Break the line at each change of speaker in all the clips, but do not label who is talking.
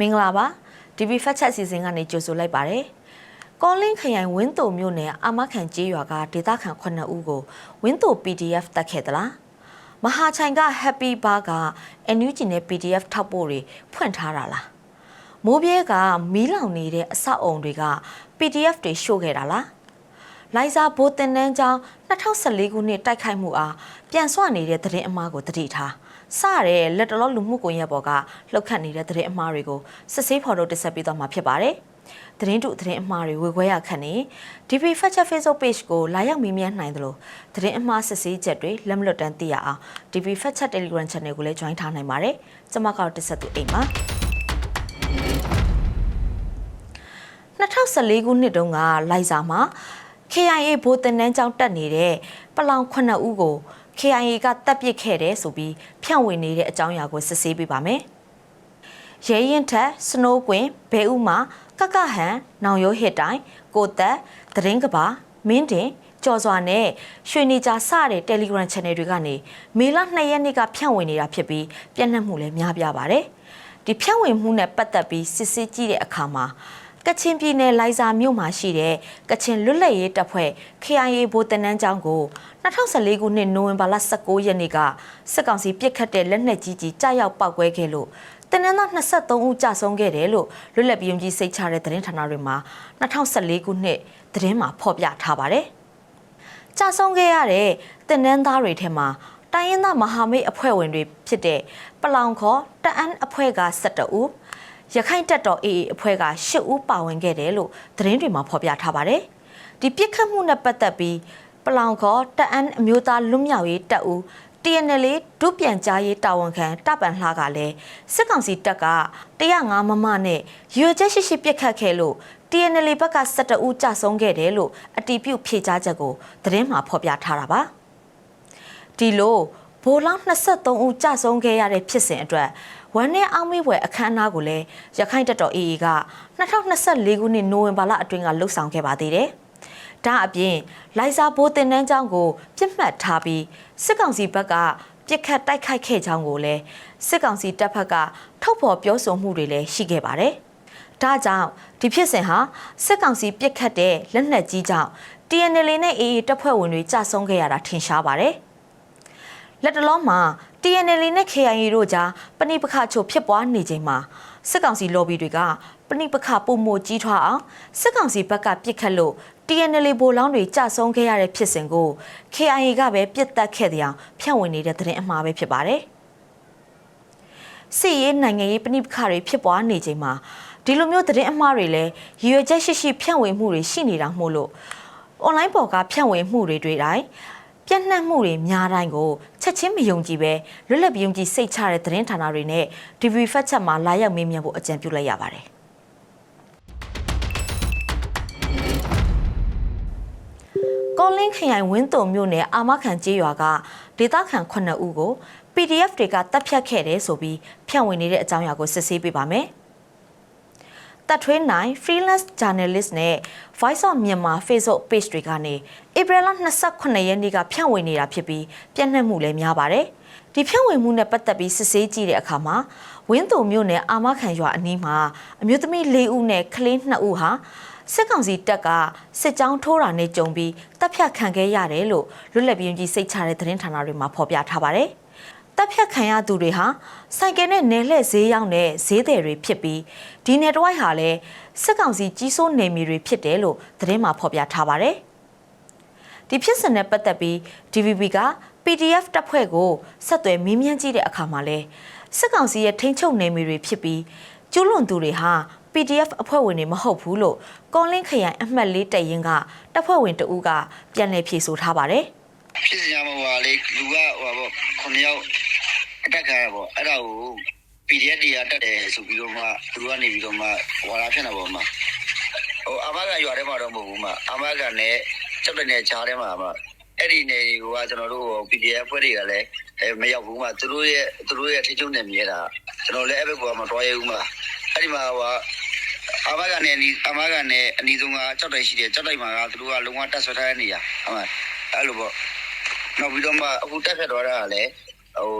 မင်္ဂလာပါ DB Fact Check စီစဉ်ကနေကြိုဆိုလိုက်ပါတယ်ကောလင်းခရိုင်ဝင်းတိုမြို့နယ်အာမခံကျေးရွာကဒေသခံ9ဦးကိုဝင်းတို PDF တက်ခဲ့သလားမဟာချိုင်က Happy Bar က NUG နဲ့ PDF ထောက်ပို့တွေဖွင့်ထားတာလားမိုးပြဲကမီးလောင်နေတဲ့အဆောက်အုံတွေက PDF တွေရှို့ခဲ့တာလားလိုင်ဇာဘိုတင်နန်းကျောင်း2014ခုနှစ်တိုက်ခိုက်မှုအားပြန်ဆွနေတဲ့သတင်းအမှားကိုတတိထား စတဲ့လက်တလောလူမှုကွန်ရက်ပေါ်ကလှုပ်ခတ်နေတဲ့သတင်းအမှားတွေကိုစစ်ဆေးဖော်ထုတ်တင်ဆက်ပေးသွားမှာဖြစ်ပါတယ်။သတင်းတုသတင်းအမှားတွေဝေခွဲရခန့်နေ DP Fact Check Facebook Page ကိုလာရောက်မေးမြန်းနိုင်သလိုသတင်းအမှားစစ်ဆေးချက်တွေလက်မလွတ်တမ်းသိရအောင် DP Fact Check Telegram Channel ကိုလည်း join ထားနိုင်ပါတယ်။ကျွန်မကတော့တင်ဆက်သူအိမ်ပါ။2014ခုနှစ်တုန်းကလိုက်စာမှာ KIA ဘိုးတင်နန်းကျောင်းတက်နေတဲ့ပလောင်9ဦးကို KIA ကတပ်ပစ်ခဲ့တယ်ဆိုပြီးဖြန့်ဝေနေတဲ့အကြောင်းအရာကိုစစ်ဆေးပေးပါမယ်။ရဲရင်ထက်စနိုးကွင်ဘဲဥမာကကဟန်နောင်ရိုးဟစ်တိုင်းကိုသက်သတင်းကဘာမင်းတင်ကြော်စွာနဲ့ရွှေနေကြစတဲ့ Telegram Channel တွေကနေမေလ2ရက်နေ့ကဖြန့်ဝေနေတာဖြစ်ပြီးပြန့်နှံ့မှုလည်းများပြားပါတယ်။ဒီဖြန့်ဝေမှုနဲ့ပတ်သက်ပြီးစစ်ဆေးကြည့်တဲ့အခါမှာ ကချင်ပြည်နယ်လိုင်ဇာမြို့မှာရှိတဲ့ကချင်လွတ်လပ်ရေးတပ်ဖွဲ့ KIA ဗိုလ်တနန်းကျောင်းကို2014ခုနှစ်နိုဝင်ဘာလ19ရက်နေ့ကစစ်ကောင်စီပစ်ခတ်တဲ့လက်နက်ကြီးကြီးကြားရောက်ပောက်ကွဲခဲ့လို့တနင်္လာ23ဦးကြာဆုံးခဲ့တယ်လို့လွတ်လပ်ပြည်ုံကြီးစိတ်ချတဲ့သတင်းဌာနတွေမှာ2014ခုနှစ်သတင်းမှာဖော်ပြထားပါတယ်။ကြာဆုံးခဲ့ရတဲ့တင်နန်းသားတွေထဲမှာတိုင်းရင်းသားမဟာမိတ်အဖွဲ့ဝင်တွေဖြစ်တဲ့ပလောင်ခေါ်တအန်းအဖွဲ့က12ဦး ရခိုင်တပ်တော် AA အဖွဲ့က10ဦးပါဝင်ခဲ့တယ်လို့သတင်းတွေမှာဖော်ပြထားပါတယ်။ဒီပြစ်ခတ်မှုနဲ့ပတ်သက်ပြီးပလောင်ခေါ်တအန်းအမျိုးသားလွတ်မြောက်ရေးတပ်ဦး TNL ဒုပြန်ကြားရေးတာဝန်ခံတပန်လှကလည်းစစ်ကောင်စီတပ်က105မမနဲ့ရွေချက်ရှိရှိပြစ်ခတ်ခဲ့လို့ TNL ဘက်က12ဦးကြာဆုံးခဲ့တယ်လို့အတီးပြုတ်ဖြေကြားချက်ကိုသတင်းမှာဖော်ပြထားတာပါဒီလိုဘိုးလောင်း23ဦးကြာဆုံးခဲ့ရတဲ့ဖြစ်စဉ်အတွက် ဝမ်းနဲ့အောင်မေးပွဲအခမ်းအနားကိုလည်းရခိုင်တပ်တော် AA က2024ခုနှစ်နိုဝင်ဘာလအတွင်းကလှုပ်ဆောင်ခဲ့ပါသေးတယ်။ဒါအပြင်လိုက်စာဘိုးတင်နန်းကျောင်းကိုပြစ်မှတ်ထားပြီးစစ်ကောင်စီဘက်ကပြစ်ခတ်တိုက်ခိုက်ခဲ့ကြောင်းကိုလည်းစစ်ကောင်စီတပ်ဖက်ကထုတ်ဖော်ပြောဆိုမှုတွေလည်းရှိခဲ့ပါတယ်။ဒါကြောင့်ဒီဖြစ်စဉ်ဟာစစ်ကောင်စီပြစ်ခတ်တဲ့လက်နက်ကြီးကြောင့် TNL နဲ့ AA တပ်ဖွဲ့ဝင်တွေကြာဆုံးခဲ့ရတာထင်ရှားပါတယ်။လက်တလုံးမှာ TNL နဲ့ KIA တို့ကြားပဏိပခချိုဖြစ်ပွားနေချိန်မှာစစ်ကောင်စီ lobby တွေကပဏိပခပုံမကြီးထွားအောင်စစ်ကောင်စီဘက်ကပြစ်ခတ်လို့ TNL ဗိုလ်လောင်းတွေကြဆုံးခဲ့ရတဲ့ဖြစ်စဉ်ကို KIA ကပဲပြစ်တက်ခဲ့တဲ့အောင်ဖြန့်ဝေနေတဲ့သတင်းအမှားပဲဖြစ်ပါတယ်။စစ်ရေးနိုင်ငံရေးပဏိပခတွေဖြစ်ပွားနေချိန်မှာဒီလိုမျိုးသတင်းအမှားတွေလည်းရည်ရွယ်ချက်ရှိရှိဖြန့်ဝေမှုတွေရှိနေတာမို့လို့ online ပေါ်ကဖြန့်ဝေမှုတွေတွေ့တိုင်း ပြန့်နှံ့မှုတွေများတိုင်းကိုချက်ချင်းမယုံကြည်ပဲလွတ်လပ်ပြုံကြည်စိတ်ချတဲ့သတင်းဌာနတွေနဲ့ DV Fact Check မှာလာရောက်မေးမြန်းဖို့အကြံပြုလိုက်ရပါတယ်။ကောလင်းခရိုင်ဝင်းတုံမြို့နယ်အာမခံကျေးရွာကဒေသခံ9ဦးကို PDF တွေကတပ်ဖြတ်ခဲ့တယ်ဆိုပြီးဖြန့်ဝေနေတဲ့အကြောင်းအရာကိုစစ်ဆေးပေးပါမယ်။ တပ်ထွေးနိုင် freelance journalist နဲ့ Voice of Myanmar Facebook page တွေကနေဧပြီလ28ရက်နေ့ကဖြန့်ဝေနေတာဖြစ်ပြီးပြန့်နှံ့မှုလည်းများပါတယ်။ဒီဖြန့်ဝေမှုနဲ့ပတ်သက်ပြီးစစ်ဆေးကြည့်တဲ့အခါမှာဝင်းတုံမြို့နယ်အာမခံရွာအနီးမှာအမျိုးသမီး၄ဦးနဲ့ကလေး2ဦးဟာစစ်ကောင်စီတပ်ကစစ်ကြောင်းထိုးတာနဲ့ကြုံပြီးတပ်ဖြတ်ခံခဲ့ရတယ်လို့လွတ်လပ်ပြည်ကြီးစိတ်ချတဲ့သတင်းဌာနတွေမှာဖော်ပြထားပါတယ်။ တပ်ဖြတ်ခံရသူတွေဟာစိုက်ကယ်နဲ့နယ်လှည့်ဈေးရောက်တဲ့ဈေးသည်တွေဖြစ်ပြီးဒီနယ်တဝိုက်ဟာလည်းစစ်ကောင်စီကြီးစိုးနေမီတွေဖြစ်တယ်လို့သတင်းမှာဖော်ပြထားပါတယ်။ဒီဖြစ်စဉ်နဲ့ပတ်သက်ပြီး DVB က PDF တပ်ဖွဲ့ကိုဆက်သွယ်မေးမြန်းကြည့်တဲ့အခါမှာလဲစစ်ကောင်စီရဲ့ထိန်းချုပ်နေမီတွေဖြစ်ပြီးကျူးလွန်သူတွေဟာ PDF အဖွဲ့ဝင်တွေမဟုတ်ဘူးလို့ကွန်လင်းခရိုင်အမှတ်၄တပ်ရင်းကတပ်ဖွဲ့ဝင်တဦးကပြန်လည်ဖြေဆိုထားပါတယ်
ဖြစ်စရာမဟုတ်ပါလေလူကဟိုပါပေါ့ခုနှစ်ယောက် အတက်ခံရပေါ့အဲ့ဒါကို PDF တွေကတက်တယ်ဆိုပြီးတော့မှသူတို့ကနေပြီးတော့မှဝါလာဖြစ်နေပါမှာဟိုအမကရွာထဲမှာတော့မဟုတ်ဘူးမှာအမကနဲ့ချက်တဲ့နဲ့ချားထဲမှာမှာအဲ့ဒီနေကကျွန်တော်တို့ PDF ဖွဲ့တွေကလည်းအဲမရောက်ဘူးမှာသူတို့ရဲ့သူတို့ရဲ့ထိချုံနေမြဲတာကျွန်တော်လည်းအဲ့ဘက်ကမတော်ရဘူးမှာအဲ့ဒီမှာဟိုအမကနဲ့အနီအမကနဲ့အနီဆုံးကကြောက်တိုက်ရှိတယ်ကြောက်တိုက်မှာကသူတို့ကလုံးဝတက်ဆွထားတဲ့နေရာအမအဲ့လိုပေါ့နောက်ပြီးတော့မှအခုတက်ဖြတ်သွားတာကလည်းဟို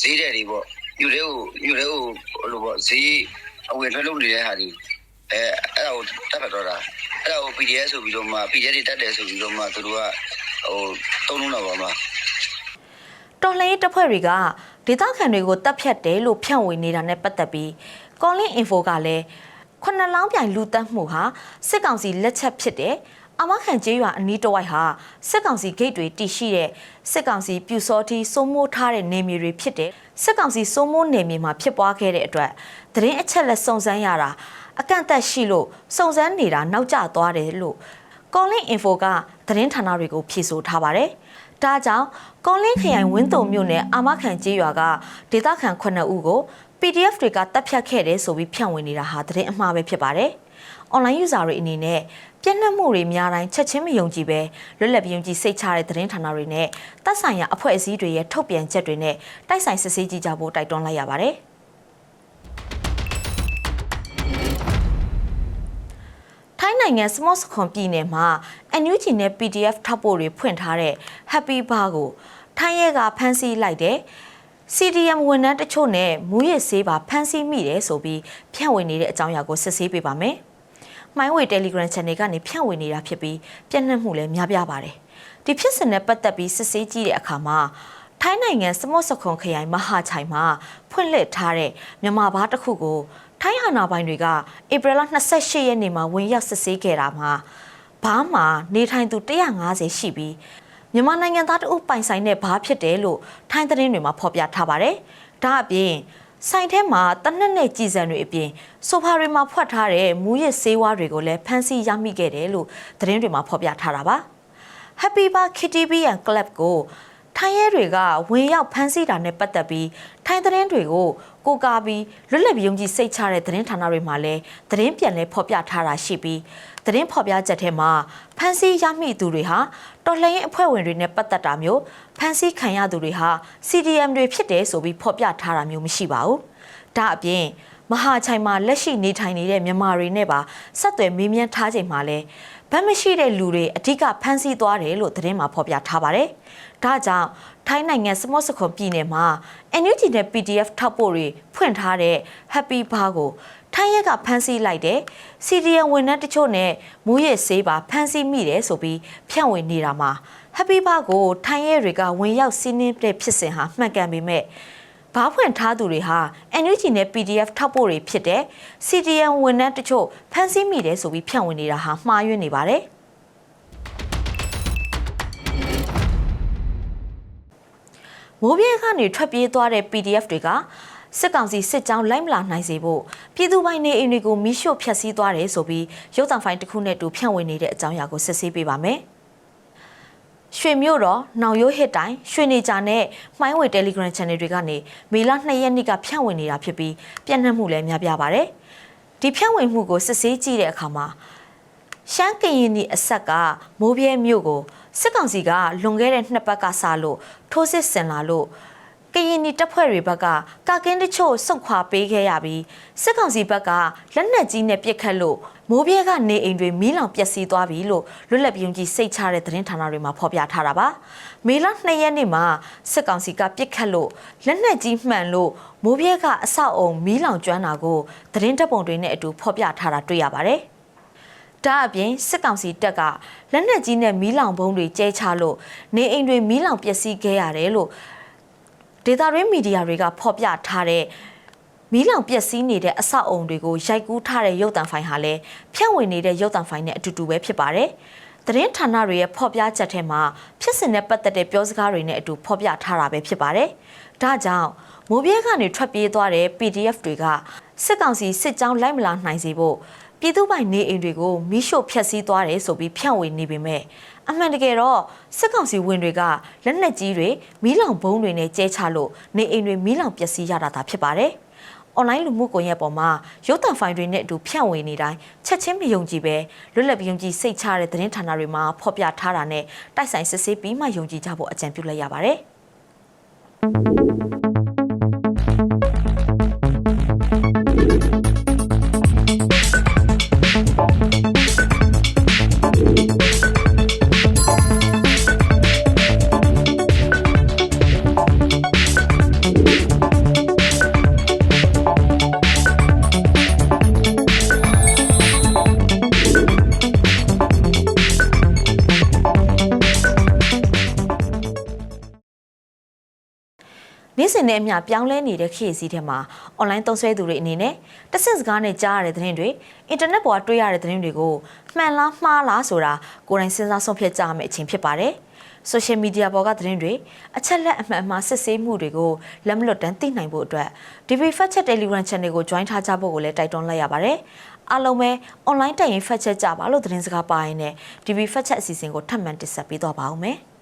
ဈေးတယ်တွေပေါ့ယူတဲ့ကိုယူတဲ့ကိုဟိုလိုပေါ့ဈေးအဝယ်ထွက်လုပ်နေတဲ့ဟာဒီအဲအဲ့ဒါကိုတက်ဖက်တော့တာအဲ့ဒါကို PDF ဆိုပြီးတော့မှ PDF တွေတက်တယ်ဆိုပြီးတော့မှသူတို့ကဟိုတုံးလုံးတော့ပါမှာ
တော်လှန်ရေးတပ်ဖွဲ့တွေကဒေသခံတွေကိုတပ်ဖြတ်တယ်လို့ဖြန့်ဝေနေတာနဲ့ပတ်သက်ပြီး Calling Info ကလည်းခုနှစ်လောင်းပြိုင်လူတက်မှုဟာစစ်ကောင်စီလက်ချက်ဖြစ်တယ် အမခံကျေးရွာအနီးတစ်ဝိုက်ဟာစစ်ကောင်စီဂိတ်တွေတည်ရှိတဲ့စစ်ကောင်စီပြူစောတီစိုးမိုးထားတဲ့နေမြေတွေဖြစ်တဲ့စစ်ကောင်စီစိုးမိုးနေမြေမှာဖြစ်ပွားခဲ့တဲ့အတွက်သတင်းအချက်လက်စုံစမ်းရတာအကန့်အသတ်ရှိလို့စုံစမ်းနေတာနောက်ကျသွားတယ်လို့ Calling Info ကသတင်းဌာနတွေကိုဖြေဆိုထားပါတယ်။ဒါကြောင့်ကောလင်းခရိုင်ဝင်းတုံမြို့နယ်အာမခံကျေးရွာကဒေသခံ9ဦးကို PDF တွေကတပ်ဖြတ်ခဲ့တယ်ဆိုပြီးဖြန့်ဝေနေတာဟာသတင်းအမှားပဲဖြစ်ပါတယ်။ online user တွေအနေနဲ့ ပြည့်နှက်မှုတွေများတိုင်းချက်ချင်းမယုံကြည်ပဲလွတ်လပ်ပြယုံကြည်စိတ်ချတဲ့သတင်းဌာနတွေနဲ့တပ်ဆိုင်ရာအဖွဲ့အစည်းတွေရဲ့ထုတ်ပြန်ချက်တွေနဲ့တိုက်ဆိုင်စစ်ဆေးကြည့်ကြဖို့တိုက်တွန်းလိုက်ရပါတယ်။ထိုင်းနိုင်ငံစမော့စခွန်ပြည်နယ်မှာ NUG နဲ့ PDF ထောက်ပို့တွေဖွင့်ထားတဲ့ Happy Bar ကိုထိုင်းရဲကဖမ်းဆီးလိုက်တယ် CDM ဝန်ထမ်းတချို့နဲ့မူရစ်ဆေးပါဖမ်းဆီးမိတယ်ဆိုပြီးဖြန့်ဝေနေတဲ့အကြောင်းအရာကိုစစ်ဆေးပေးပါမယ်။ မိုင်းဝေ Telegram Channel ကနေဖြန့်ဝေနေတာဖြစ်ပြီးပြန့်နှံ့မှုလည်းများပြားပါတယ်။ဒီဖြစ်စဉ်နဲ့ပတ်သက်ပြီးစစ်ဆေးကြည့်တဲ့အခါမှာထိုင်းနိုင်ငံစမော့စခွန်ခရိုင်မဟာချိုင်မှာဖွင့်လှစ်ထားတဲ့မြန်မာဘားတစ်ခုကိုထိုင်းအာဏာပိုင်တွေကဧပြီလ28ရက်နေ့မှာဝင်ရောက်စစ်ဆေးခဲ့တာမှာဘားမှာနေထိုင်သူ150ရှိပြီးမြန်မာနိုင်ငံသားတအုပ်ပိုင်ဆိုင်တဲ့ဘားဖြစ်တယ်လို့ထိုင်းသတင်းတွေမှာဖော်ပြထားပါတယ်။ဒါအပြင် ဆိုင်ထဲမှာတနက်နဲ့ကြည်စံတွေအပြင်ဆိုဖာတွေမှာဖွက်ထားတဲ့မူရစ်ဆေးဝါးတွေကိုလည်းဖမ်းဆီးရမိခဲ့တယ်လို့သတင်းတွေမှာဖော်ပြထားတာပါ။ Happy Bar KTVN Club ကိုထိုင်းရဲတွေကဝင်ရောက်ဖမ်းဆီးတာနဲ့ပတ်သက်ပြီးထိုင်းသတင်းတွေကို ကိုကာပြီးလွတ်လပ်ပြုံးကြီးစိတ်ချတဲ့သတင်းဌာနတွေမှာလည်းသတင်းပြန်လဲဖော်ပြထားတာရှိပြီးသတင်းဖော်ပြချက်ထဲမှာဖမ်းဆီးရမိသူတွေဟာတော်လှန်ရေးအဖွဲ့ဝင်တွေနဲ့ပတ်သက်တာမျိုးဖမ်းဆီးခံရသူတွေဟာ CDM တွေဖြစ်တယ်ဆိုပြီးဖော်ပြထားတာမျိုးမရှိပါဘူး။ဒါအပြင် မဟာချိုင်မှာလက်ရှိနေထိုင်နေတဲ့မြန်မာတွေနဲ့ပါဆက်သွယ်မေးမြန်းထားချိန်မှာလဲဗတ်မရှိတဲ့လူတွေအဓိကဖမ်းဆီးသွားတယ်လို့သတင်းမှာဖော်ပြထားပါတယ်။ဒါကြောင့်ထိုင်းနိုင်ငံစမော့စခွန်ပြည်နယ်မှာ NUG နဲ့ PDF ထောက်ပို့တွေဖွင့်ထားတဲ့ Happy Bar ကိုထိုင်းရဲကဖမ်းဆီးလိုက်တယ်။ CDN ဝန်ထမ်းတချို့နဲ့မူရစ်ဆေးပါဖမ်းဆီးမိတယ်ဆိုပြီးဖြန့်ဝေနေတာမှာ Happy Bar ကိုထိုင်းရဲတွေကဝင်ရောက်စီးနင်းတဲ့ဖြစ်စဉ်ဟာမှန်ကန်ပေမဲ့ ဘားဖွင့်ထားသူတွေဟာ NUG နဲ့ PDF ထောက်ပို့တွေဖြစ်တဲ့ CDN ဝန်ထမ်းတချို့ဖမ်းဆီးမိတယ်ဆိုပြီးဖြန့်ဝေနေတာဟာမှားယွင်းနေပါတယ်။မိုးပြေးကနေထွက်ပြေးသွားတဲ့ PDF တွေကစစ်ကောင်စီစစ်ကြောင်းလိုက်မလာနိုင်စေဖို့ပြည်သူပိုင်းနေအိမ်တွေကိုမိရှို့ဖျက်ဆီးသွားတယ်ဆိုပြီးရုပ်သံဖိုင်တစ်ခုနဲ့တူဖြန့်ဝေနေတဲ့အကြောင်းအရာကိုစစ်ဆေးပေးပါမယ်။ ရွှေမြို့တော်နောင်ရိုးဟစ်တိုင်းရွှေနေကြနဲ့မှိုင်းဝေ Telegram Channel တွေကနေမေလ2ရက်နေ့ကဖြန့်ဝေနေတာဖြစ်ပြီးပြန့်နှံ့မှုလည်းများပြားပါတယ်။ဒီဖြန့်ဝေမှုကိုစစ်ဆေးကြည့်တဲ့အခါမှာရှမ်းကရင်နီအဆက်ကမိုးပြဲမြို့ကိုစစ်ကောင်စီကလွန်ခဲ့တဲ့နှစ်ပတ်ကစလို့ထိုးစစ်ဆင်လာလို့ ကရင်နီတပ်ဖွဲ့တွေဘက်ကကာကင်းတချို့စုတ်ခွာပေးခဲ့ရပြီးစစ်ကောင်စီဘက်ကလက်နက်ကြီးနဲ့ပစ်ခတ်လို့မိုးပြဲကနေအိမ်တွေမီးလောင်ပျက်စီးသွားပြီလို့လွတ်လပ်ပြုံကြီးစိတ်ချတဲ့သတင်းဌာနတွေမှာဖော်ပြထားတာပါမေလ2ရက်နေ့မှာစစ်ကောင်စီကပစ်ခတ်လို့လက်နက်ကြီးမှန်လို့မိုးပြဲကအဆောက်အုံမီးလောင်ကျွမ်းတာကိုသတင်းတပ်ပုံတွေနဲ့အတူဖော်ပြထားတာတွေ့ရပါတယ်ဒါအပြင်စစ်ကောင်စီတပ်ကလက်နက်ကြီးနဲ့မီးလောင်ဘုံတွေကျဲချလို့နေအိမ်တွေမီးလောင်ပျက်စီးခဲ့ရတယ်လို့ ဒေတာရင်းမီဒီယာတွေကဖော်ပြထားတဲ့မီးလောင်ပျက်စီးနေတဲ့အဆောက်အုံတွေကိုရိုက်ကူးထားတဲ့ရုပ်သံဖိုင်ဟာလည်းဖြန့်ဝေနေတဲ့ရုပ်သံဖိုင်နဲ့အတူတူပဲဖြစ်ပါတယ်။သတင်းဌာနတွေရဲ့ဖော်ပြချက်ထဲမှာဖြစ်စဉ်နဲ့ပတ်သက်တဲ့ပြောစကားတွေနဲ့အတူဖော်ပြထားတာပဲဖြစ်ပါတယ်။ဒါကြောင့်မိုးပြဲကနေထွက်ပြေးသွားတဲ့ PDF တွေကစစ်ကောင်စီစစ်ကြောင်းလိုက်မလာနိုင်စေဖို့ပြည်သူပိုင်နေအိမ်တွေကိုမိရှို့ဖျက်ဆီးသွားတယ်ဆိုပြီးဖြန့်ဝေနေပေမဲ့ အမှန်တကယ်တော့စစ်ကောင်စီဝင်တွေကလက်နက်ကြီးတွေမီးလောင်ဘုံတွေနဲ့ကျဲချလို့နေအိမ်တွေမီးလောင်ပျက်စီးရတာသာဖြစ်ပါတယ်။ online လူမှုကွန်ရက်ပေါ်မှာရုပ်သံဖိုင်တွေနဲ့အတူဖြန့်ဝေနေတိုင်းချက်ချင်းမယုံကြည်ပဲလွတ်လပ်ယုံကြည်စိတ်ချတဲ့သတင်းဌာနတွေမှာဖော်ပြထားတာနဲ့တိုက်ဆိုင်စစ်ဆေးပြီးမှယုံကြည်ကြဖို့အကြံပြုလိုက်ရပါတယ်။ နေ့စဉ်နဲ့အမျှပြောင်းလဲနေတဲ့ခေတ်အစည်းထဲမှာအွန်လိုင်းသုံးစွဲသူတွေအနေနဲ့တစ်ဆင့်စကားနဲ့ကြားရတဲ့သတင်းတွေအင်တာနက်ပေါ်ကတွေ့ရတဲ့သတင်းတွေကိုမှန်လားမှားလားဆိုတာကိုယ်တိုင်စဉ်းစားဆုံးဖြတ်ကြရမယ့်အချိန်ဖြစ်ပါတယ်။ social media ပေါ်ကသတင်းတွေအချက်လက်အမှန်အမှားစစ်ဆေးမှုတွေကိုလက်မလွတ်တမ်းသိနိုင်ဖို့အတွက် DB Fact Check Telegram Channel ကို join ထားကြဖို့ကိုလည်းတိုက်တွန်းလိုက်ရပါတယ်။အားလုံးပဲ online တက်ရင် fact check ကြပါလို့သတင်းစကားပါရင်းနဲ့ DB Fact Check အစီအစဉ်ကိုထပ်မံတင်ဆက်ပေးတော့ပါဦးမယ်။